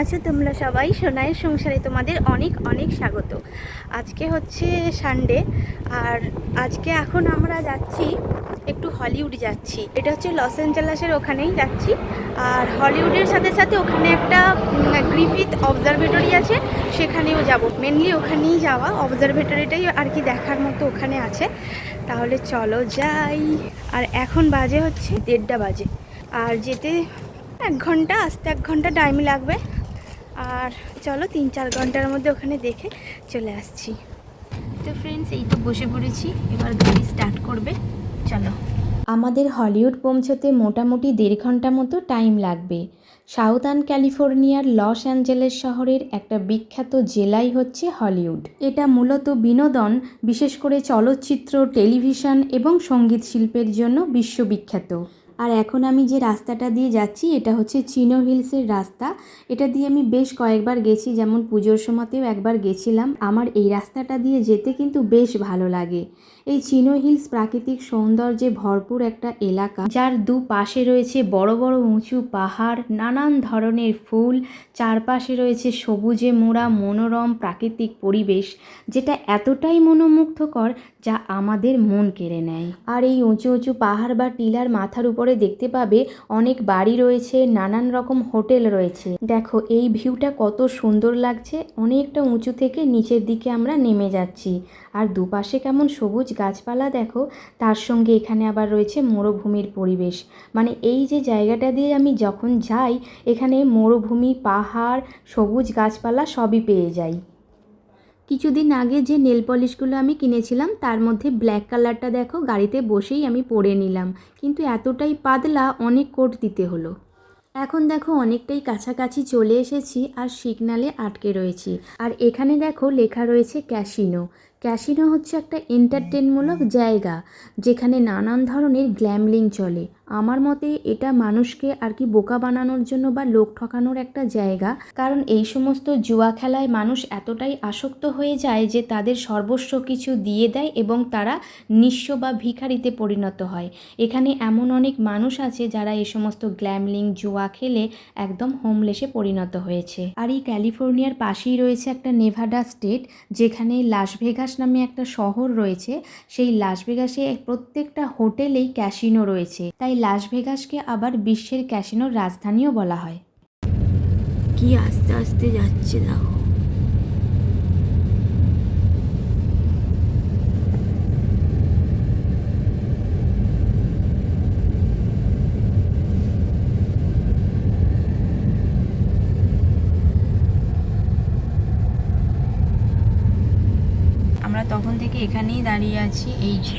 আছো তোমরা সবাই? সোনায়ের সংসারে তোমাদের অনেক অনেক স্বাগত। আজকে হচ্ছে সানডে আর আজকে এখন আমরা যাচ্ছি, একটু হলিউড যাচ্ছি। এটা হচ্ছে লস অ্যাঞ্জেলাসের ওখানেই যাচ্ছি। আর হলিউডের সাথে সাথে ওখানে একটা গ্রিফিথ অবজারভেটরি আছে, সেখানেও যাব। মেনলি ওখানেই যাওয়া অবজারভেটরিটাই আর কি দেখার মতো ওখানে আছে। তাহলে চলো যাই। আর এখন বাজে হচ্ছে দেড়টা বাজে। আর যেতে এক ঘণ্টা, আসতে এক ঘণ্টা টাইম লাগবে। আর চলো তিন চার ঘণ্টার মধ্যে ওখানে দেখে চলে আসছি। তো ফ্রেন্ডস এই তো বসে পড়েছি। এবার গাড়ি স্টার্ট করবে। চলো। আমাদের হলিউড পৌঁছতে মোটামুটি দেড় ঘণ্টা মতো টাইম লাগবে। সাউথার্ন ক্যালিফোর্নিয়ার লস অ্যাঞ্জেলেস শহরের একটা বিখ্যাত জেলাই হচ্ছে হলিউড। এটা মূলত বিনোদন, বিশেষ করে চলচ্চিত্র, টেলিভিশন এবং সংগীত শিল্পের জন্য বিশ্ববিখ্যাত। আর এখন আমি যে রাস্তাটা দিয়ে যাচ্ছি, এটা হচ্ছে চিনো হিলসের রাস্তা। এটা দিয়ে আমি বেশ কয়েকবার গেছি, যেমন পুজোর সময়তেও একবার গেছিলাম। আমার এই রাস্তাটা দিয়ে যেতে কিন্তু বেশ ভালো লাগে। এই চিনো হিলস প্রাকৃতিক সৌন্দর্যে ভরপুর একটা এলাকা, যার দু পাশে রয়েছে বড় বড় উঁচু পাহাড়, নানান ধরনের ফুল, চারপাশে রয়েছে সবুজে মোড়া মনোরম প্রাকৃতিক পরিবেশ, যেটা এতটাই মনোমুগ্ধকর যা আমাদের মন কেড়ে নেয়। আর এই উঁচু উঁচু পাহাড় বা টিলার মাথার উপরে দেখতে পাবে অনেক বাড়ি রয়েছে, নানান রকম হোটেল রয়েছে। দেখো, এই ভিউটা কত সুন্দর লাগছে, অনেকটা উঁচু থেকে নিচের দিকে আমরা নেমে যাচ্ছি। আর দুপাশে কেমন সবুজ গাছপালা দেখো, তার সঙ্গে এখানে আবার রয়েছে মরুভূমির পরিবেশ। মানে এই যে জায়গাটা দিয়ে আমি যখন যাই, এখানে মরুভূমি, পাহাড়, সবুজ গাছপালা সবই পেয়ে যাই। কিছুদিন আগে যে নেল পলিশগুলো আমি কিনেছিলাম, তার মধ্যে ব্ল্যাক কালারটা দেখো, গাড়িতে বসেই আমি পরে নিলাম। কিন্তু এতটাই পাতলা, অনেক কোট দিতে হলো। এখন দেখো, অনেকটাই কাছাকাছি চলে এসেছি আর সিগনালে আটকে রয়েছি। আর এখানে দেখো, লেখা রয়েছে ক্যাসিনো ক্যাসিনো হচ্ছে একটা এন্টারটেনমূলক জায়গা, যেখানে নানান ধরনের গ্ল্যামলিং চলে। আমার মতে এটা মানুষকে আর কি বোকা বানানোর জন্য বা লোক ঠকানোর একটা জায়গা, কারণ এই সমস্ত জুয়া খেলায় মানুষ এতটাই আসক্ত হয়ে যায় যে তাদের সর্বস্ব কিছু দিয়ে দেয় এবং তারা নিঃস্ব বা ভিখারিতে পরিণত হয়। এখানে এমন অনেক মানুষ আছে যারা এই সমস্ত গ্ল্যামলিং জুয়া খেলে একদম হোমলেসে পরিণত হয়েছে। আর এই ক্যালিফোর্নিয়ার পাশেই রয়েছে একটা নেভাডা স্টেট, যেখানে লাস ভেগাস নামে একটা শহর রয়েছে, সেই লাস ভেগাসে প্রত্যেকটা হোটেলেই ক্যাসিনো রয়েছে। তাই লাস ভেগাসকে আবার বিশ্বের ক্যাসিনোর রাজধানীও বলা হয়। কি আস্তে আস্তে যাচ্ছে দেখো আমরা তখন থেকে এখানেই দাঁড়িয়ে আছি, এই যে,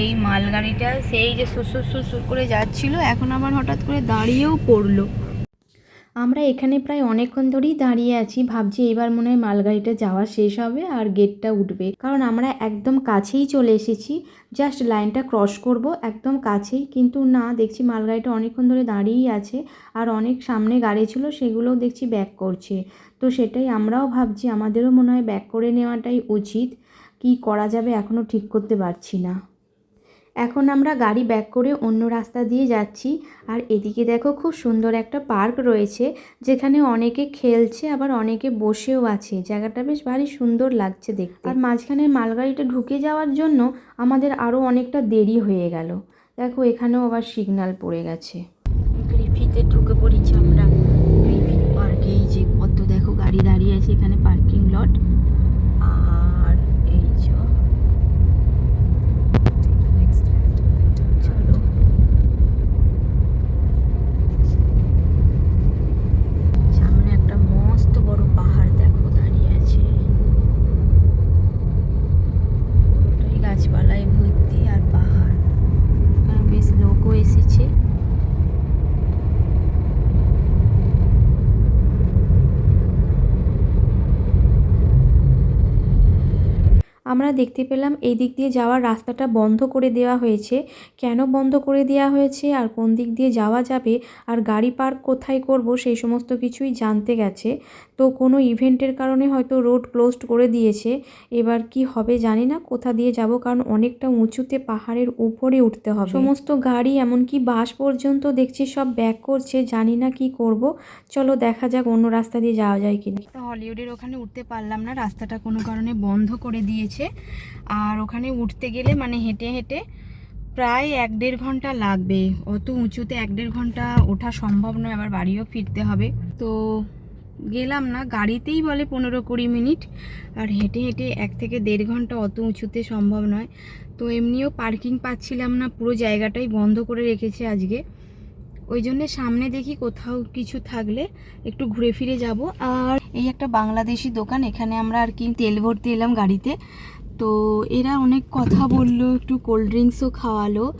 এই মালগাড়িটা, সেই যে সুসুর সুসুর করে যাচ্ছিল, এখন আবার হঠাৎ করে দাঁড়িয়েও পড়ল। আমরা এখানে প্রায় অনেকক্ষণ ধরেই দাঁড়িয়ে আছি, ভাবছি এবার মনে হয় মালগাড়িটা যাওয়া শেষ হবে আর গেটটা উঠবে। কারণ আমরা একদম কাছেই চলে এসেছি জাস্ট লাইনটা ক্রস করব একদম কাছেই, কিন্তু না, দেখছি মালগাড়িটা অনেকক্ষণ ধরে দাঁড়িয়েই আছে আর অনেক সামনে গাড়ি ছিল, সেগুলোও দেখছি ব্যাক করছে। তো সেটাই আমরাও ভাবছি, আমাদেরও মনে হয় ব্যাক করে নেওয়াটাই উচিত। কি করা যাবে এখনও ঠিক করতে পারছি না। এখন আমরা গাড়ি ব্যাক করে অন্য রাস্তা দিয়ে যাচ্ছি। আর এদিকে দেখো খুব সুন্দর একটা পার্ক রয়েছে, যেখানে অনেকে খেলছে, আবার অনেকে বসেও আছে। জায়গাটা বেশ ভারী সুন্দর লাগছে দেখতে। আর মাঝখানে মালগাড়িটা ঢুকে যাওয়ার জন্য আমাদের আরও অনেকটা দেরি হয়ে গেল। দেখো এখানেও আবার সিগন্যাল পড়ে গেছে। গ্রিফিতে ঢুকে পড়েছি আমরা। গ্রিফিথ পার্কে এই যে কত দেখো গাড়ি দাঁড়িয়ে আছে এখানে পার্কিং লট আর এই যে চলো সামনে একটা মস্ত বড় পাহাড় দেখো দাঁড়িয়ে আছে পুরোটাই গাছপালায় ভর্তি আর পাহাড় আর বেশ লোকও এসেছে আমরা দেখতে পেলাম এই দিক দিয়ে যাওয়ার রাস্তাটা বন্ধ করে দেওয়া হয়েছে। কেন বন্ধ করে দেওয়া হয়েছে? আর কোন দিক দিয়ে যাওয়া যাবে? আর গাড়ি পার্ক কোথায় করব? সেই সমস্ত কিছুই জানতে গেছে। তো কোনো ইভেন্টের কারণে হয়তো রোড ক্লোজড করে দিয়েছে। এবার কি হবে জানি না কোথা দিয়ে যাব, কারণ অনেকটা উঁচুতে পাহাড়ের উপরে উঠতে হবে। সমস্ত গাড়ি, এমনকি বাস পর্যন্ত দেখছি সব ব্যাক করছে। জানি না কি করব। চলো দেখা যাক অন্য রাস্তা দিয়ে যাওয়া যায় কিনা। হলিউডের ওখানে উঠতে পারলাম না। রাস্তাটা কোনো কারণে বন্ধ করে দিয়েছে। আর ওখানে উঠতে গেলে মানে হেঁটে হেঁটে প্রায় এক দেড় ঘণ্টা লাগবে। অত উঁচুতে এক দেড় ঘণ্টা ওঠা সম্ভব নয়, আবার বাড়িও ফিরতে হবে। তো গেলাম না, গাড়িতেই বলে পনেরো কুড়ি মিনিট। আর হেঁটে হেঁটে এক থেকে দেড় ঘণ্টা অত উঁচুতে সম্ভব নয়। তো এমনিও পার্কিং পাচ্ছিলাম না, পুরো জায়গাটাই বন্ধ করে রেখেছে আজকে। ওই জন্য সামনে দেখি কোথাও কিছু থাকলে একটু ঘুরে ফিরে যাব। আর এই একটা বাংলাদেশি দোকান, এখানে আমরা আর কি তেল ভরতে এলাম গাড়িতে। তো এরা অনেক কথা বলল, একটু কোল্ড ড্রিঙ্কসও খাওয়ালো,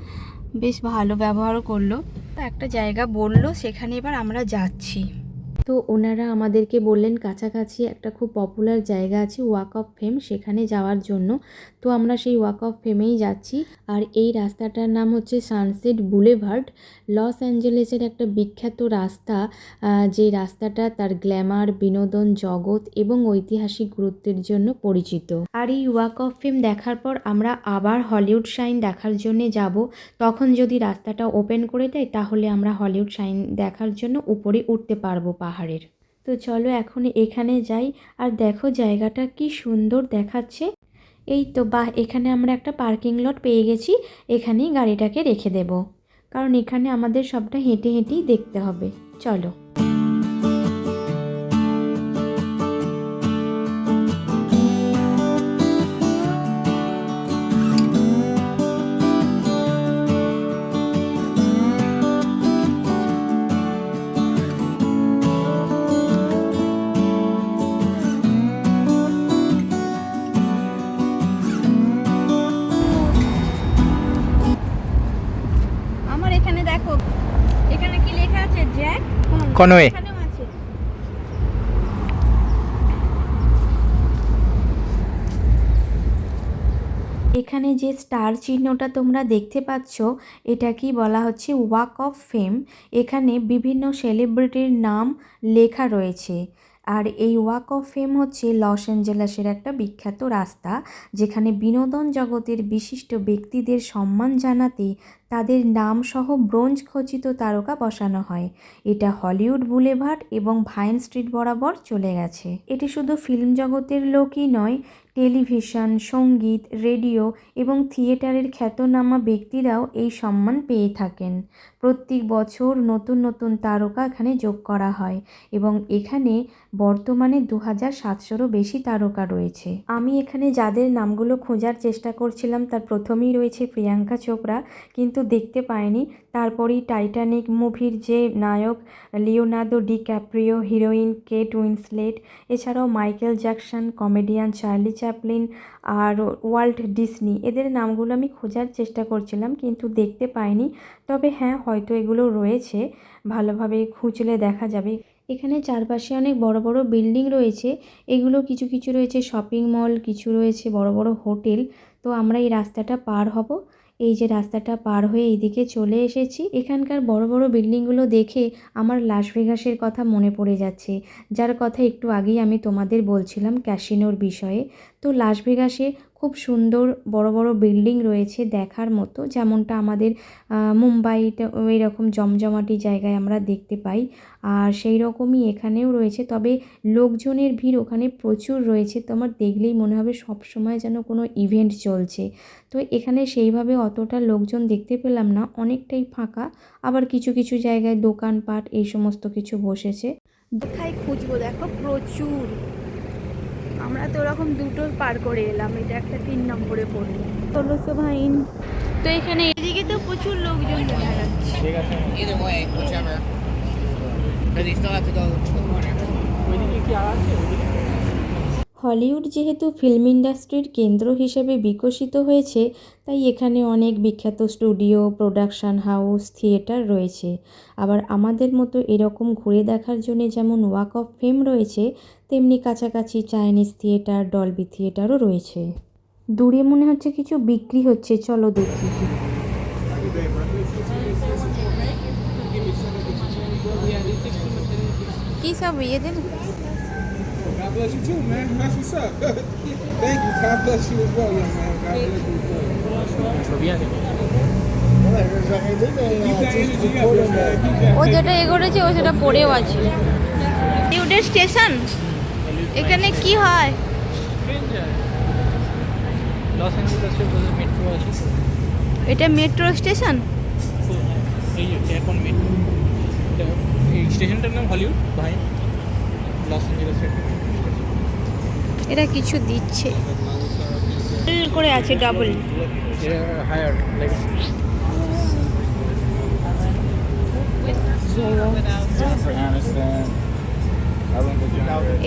বেশ ভালো ব্যবহারও করল। তো একটা জায়গা বলল, সেখানে এবার আমরা যাচ্ছি। তো ওনারা আমাদেরকে বললেন, কাছাকাছি একটা খুব পপুলার জায়গা আছে ওয়াক অফ ফেম সেখানে যাওয়ার জন্য। তো আমরা সেই ওয়াক অফ ফেমেই যাচ্ছি। আর এই রাস্তাটার নাম হচ্ছে সানসেট বুলেভার্ড লস অ্যাঞ্জেলেসের একটা বিখ্যাত রাস্তা যে রাস্তাটা তার গ্ল্যামার বিনোদন, জগৎ এবং ঐতিহাসিক গুরুত্বের জন্য পরিচিত। আর এই ওয়াক অফ ফেম দেখার পর আমরা আবার হলিউড শাইন দেখার জন্য যাব। তখন যদি রাস্তাটা ওপেন করে দেয়, তাহলে আমরা হলিউড শাইন দেখার জন্য উপরে উঠতে পারব পাহাড়ের। তো চলো এখন এখানে যাই আর দেখো জায়গাটা কি সুন্দর দেখাচ্ছে। এই তো বা এখানে আমরা একটা পার্কিং লট পেয়ে গেছি, এখানেই গাড়িটাকে রেখে দেব। কারণ এখানে আমাদের সবটা হেঁটে হেঁটেই দেখতে হবে। চলো। কনওয়ে। এখানে যে স্টার চিহ্নটা তোমরা দেখতে পাচ্ছ, এটা কি বলা হচ্ছে ওয়াক অফ ফেম এখানে বিভিন্ন সেলিব্রিটির নাম লেখা রয়েছে আর এই ওয়াক অফ ফেম হচ্ছে লস অ্যাঞ্জেলেসের একটা বিখ্যাত রাস্তা, যেখানে বিনোদন জগতের বিশিষ্ট ব্যক্তিদের সম্মান জানাতে তাদের নাম সহ ব্রোঞ্জ খচিত তারকা বসানো হয়। এটা হলিউড বুলেভার্ড এবং ভাইন স্ট্রিট বরাবর চলে গেছে। এটি শুধু ফিল্ম জগতের লোকই নয়, টেলিভিশন, সংগীত, রেডিও এবং থিয়েটারের খ্যাতনামা ব্যক্তিরাও এই সম্মান পেয়ে থাকেন। প্রত্যেক বছর নতুন নতুন তারকা এখানে যোগ করা হয় এবং এখানে বর্তমানে দু হাজার সাতশোরও বেশি তারকা রয়েছে। আমি এখানে যাদের নামগুলো খোঁজার চেষ্টা করছিলাম, তার প্রথমেই রয়েছে প্রিয়াঙ্কা চোপড়া। কিন্তু দেখতে পাইনি। তারপরেই টাইটানিক মুভির যে নায়ক Leonardo DiCaprio heroine Kate Winslet এছাড়াও Michael Jackson comedian Charlie Chaplin আর ওয়াল্ট ডিসনি এদের নামগুলো আমি খোঁজার চেষ্টা করছিলাম কিন্তু দেখতে পাইনি। তবে হ্যাঁ হয়তো এগুলো রয়েছে। ভালোভাবে খুঁজলে দেখা যাবে। এখানে চারপাশে অনেক বড় বড় বিল্ডিং রয়েছে। এগুলো কিছু কিছু রয়েছে শপিং মল কিছু রয়েছে বড় বড় হোটেল। তো আমরা এই রাস্তাটা পার হব। এই যে রাস্তাটা পার হয়ে এইদিকে চলে এসেছি, এখানকার বড় বড় বিল্ডিংগুলো দেখে আমার লাস ভেগাসের কথা মনে পড়ে যাচ্ছে। যার কথা একটু আগেই আমি তোমাদের বলছিলাম ক্যাসিনোর বিষয়ে। তো লাস ভেগাসে খুব সুন্দর বড় বড় বিল্ডিং রয়েছে দেখার মতো। যেমনটা আমাদের আহ, মুম্বাইতে এরকম জমজমাটি জায়গায় আমরা দেখতে পাই। আর সেই রকমই এখানেও রয়েছে। তবে লোকজনের ভিড় ওখানে প্রচুর রয়েছে। তো আমার দেখলেই মনে হবে সব সময় যেন কোনো ইভেন্ট চলছে। তো এখানে সেইভাবে অতটা লোকজন দেখতে পেলাম না। অনেকটাই ফাঁকা। আবার কিছু কিছু জায়গায় দোকানপাট এই সমস্ত কিছু বসেছে। কোথায় খুঁজবো? দেখো প্রচুর। আমরা তো ওরকম দুটো পার করে এলাম এটা একটা তিন নম্বরে পড়ল ষোলোশো ভাইন তো এখানে এদিকে তো প্রচুর লোকজন দেখা যাচ্ছে. ওইদিকে কি আর আছে? হলিউড যেহেতু ফিল্ম ইন্ডাস্ট্রির কেন্দ্র হিসেবে বিকশিত হয়েছে, তাই এখানে অনেক বিখ্যাত স্টুডিও, প্রোডাকশন হাউস, থিয়েটার রয়েছে। আবার আমাদের মতো এরকম ঘুরে দেখার জন্য যেমন ওয়াক অফ ফেম রয়েছে, তেমনি কাছাকাছি চাইনিজ থিয়েটার, ডলবি থিয়েটারও রয়েছে। দূরে মনে হচ্ছে কিছু বিক্রি হচ্ছে, চলো দেখি। কি সব ইয়ে দেন? Bless you too, man. That's what's up. Thank you. God bless you as well, young man. God bless you as well. ও যেটা এ করেছে ও সেটা পড়েও আছে হলিউডের স্টেশন এখানে কি হয় লস অ্যাঞ্জেলেসে বোধহয় মেট্রো আছে এটা মেট্রো স্টেশন এই এখন মেট্রো স্টেশনটার নাম হলিউড ভাই লস অ্যাঞ্জেলেসের এরা কিছু দিচ্ছে। করে আছে ডাবল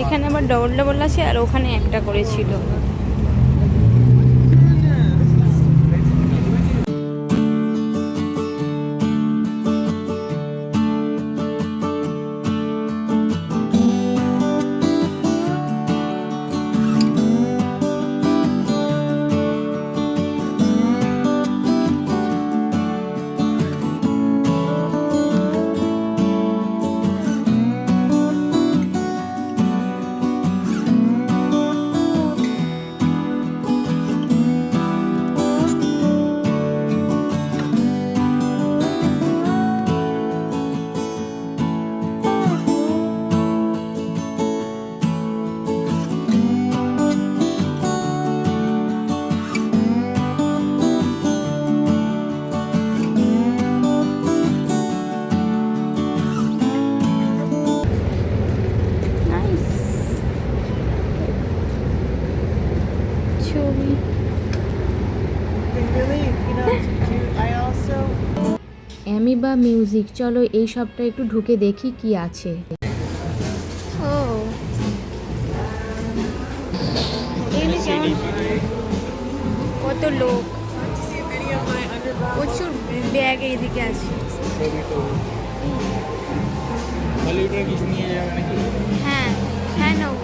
এখানে আবার ডবল ডবল আছে আর ওখানে একটা করেছিল। অ্যামিবা মিউজিক চলো এই সবটা একটু ঢুকে দেখি কি আছে। ও। কত লোক। প্রচুর ব্যাগ এইদিকে আছে। হ্যাঁ। হ্যাঁ নেব।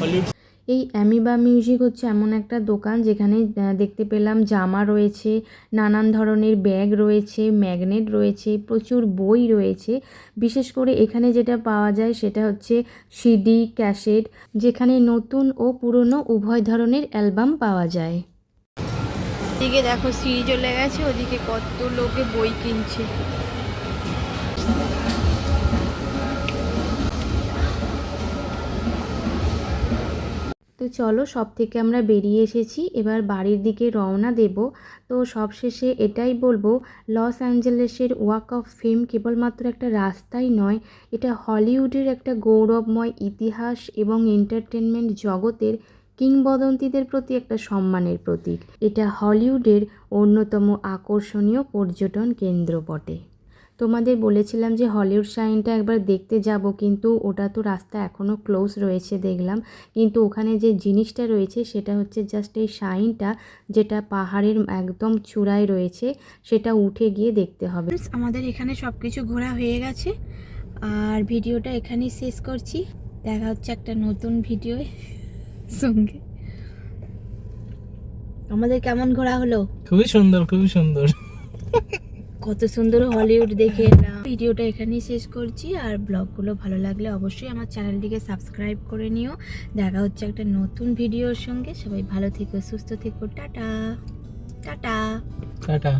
হলিউড এই অ্যামিবা মিউজিক হচ্ছে এমন একটা দোকান যেখানে দেখতে পেলাম জামা রয়েছে, নানান ধরনের ব্যাগ রয়েছে, ম্যাগনেট রয়েছে, প্রচুর বই রয়েছে। বিশেষ করে এখানে যেটা পাওয়া যায় সেটা হচ্ছে সিডি, ক্যাসেট, যেখানে নতুন ও পুরনো উভয় ধরনের অ্যালবাম পাওয়া যায়। এদিকে দেখো সিঁড়ি চলে গেছে, ওদিকে কত লোকে বই কিনছে। চলো সব থেকে আমরা বেরিয়ে এসেছি। এবার বাড়ির দিকে রওনা দেব। তো সবশেষে এটাই বলব, লস অ্যাঞ্জেলেসের ওয়াক অফ ফেম কেবলমাত্র একটা রাস্তাই নয়, এটা হলিউডের একটা গৌরবময় ইতিহাস এবং এন্টারটেনমেন্ট জগতের কিংবদন্তিদের প্রতি একটা সম্মানের প্রতীক। এটা হলিউডের অন্যতম আকর্ষণীয় পর্যটন কেন্দ্র বটে। তোমাদের বলেছিলাম যে হলিউড সাইনটা একবার দেখতে যাব কিন্তু ওটা তো রাস্তা এখনও ক্লোজ রয়েছে দেখলাম। কিন্তু ওখানে যে জিনিসটা রয়েছে সেটা হচ্ছে জাস্ট এই সাইনটা যেটা পাহাড়ের একদম চূড়ায় রয়েছে সেটা উঠে গিয়ে দেখতে হবে। আমাদের এখানে সব কিছু ঘোরা হয়ে গেছে। আর ভিডিওটা এখানেই শেষ করছি। দেখা হচ্ছে একটা নতুন ভিডিও সঙ্গে। আমাদের কেমন ঘোরা হলো? খুবই সুন্দর খুবই সুন্দর। কত সুন্দর হলিউড দেখে এলাম। ভিডিওটা এখানেই শেষ করছি, আর ব্লগগুলো ভালো লাগলে অবশ্যই আমার চ্যানেলটিকে সাবস্ক্রাইব করে নিও। দেখা হচ্ছে একটা নতুন ভিডিওর সঙ্গে। সবাই ভালো থেকো, সুস্থ থেকো, টাটা। টাটা। টাটা।